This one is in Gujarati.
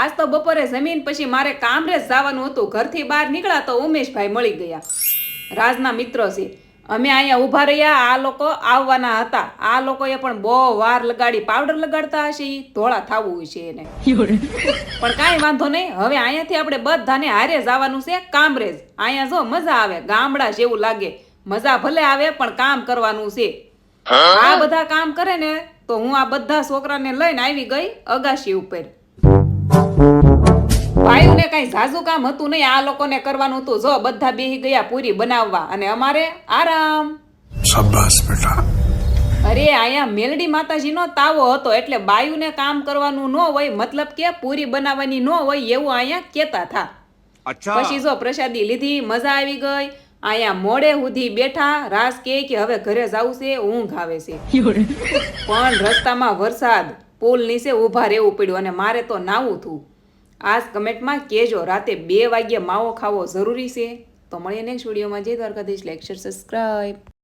આજ તો બપોરે જમીન પછી મારે કામરેજ જવાનું હતું. ઘરથી બહાર નીકળ્યા તો ઉમેશભાઈ મળી ગયા. રાજના મિત્રો છે. અમે અહીંયા ઊભા રહ્યા આ લોકો આવવાના હતા. આ લોકોએ પણ બહુ વાર લગાડી પાવડર લગાડતા હશે એ ધોળા થવું છે એને. પણ કાંઈ વાંધો નહીં હવે અહીંયાથી આપણે બધાને હારે જવાનું છે કામરેજ. અહીંયા જો મજા આવે ગામડા જેવું લાગે. મજા ભલે આવે પણ કામ કરવાનું છે. આ બધા કામ કરે ને તો હું આ બધા છોકરાને લઈને આવી ગઈ અગાશી ઉપર. ભાઈઓને કઈ ઝાઝુ કામ હતું નહીં. આ લોકોને કરવાનું હતું. જો બધા બેહી ગયા પૂરી બનાવવા. અને અમારે આરામ. શાબાશ બેટા. અરે અહીંયા મેલડી માતાજીનો તાવો હતો. એટલે બાયુને કામ કરવાનું ન હોય મતલબ કે પૂરી બનાવવાની ન હોય એવું અહીંયા કેતા થા પછી જો પ્રસાદી લીધી મજા આવી ગઈ. અહીંયા મોડે સુધી બેઠા રાસ કે કે હવે ઘરે જવું છે ઊંઘ આવે છે. પણ રસ્તામાં વરસાદ પુલ નીચે ઊભા રહેવું પડ્યું અને મારે તો નાવું હતું. આજ કમેન્ટમાં કહેજો, રાતે બે વાગ્યે માવો ખાવો જરૂરી છે. તો મળીએ નેક્સ્ટ વિડીયોમાં જય દ્વારકાધીશ. Lecture subscribe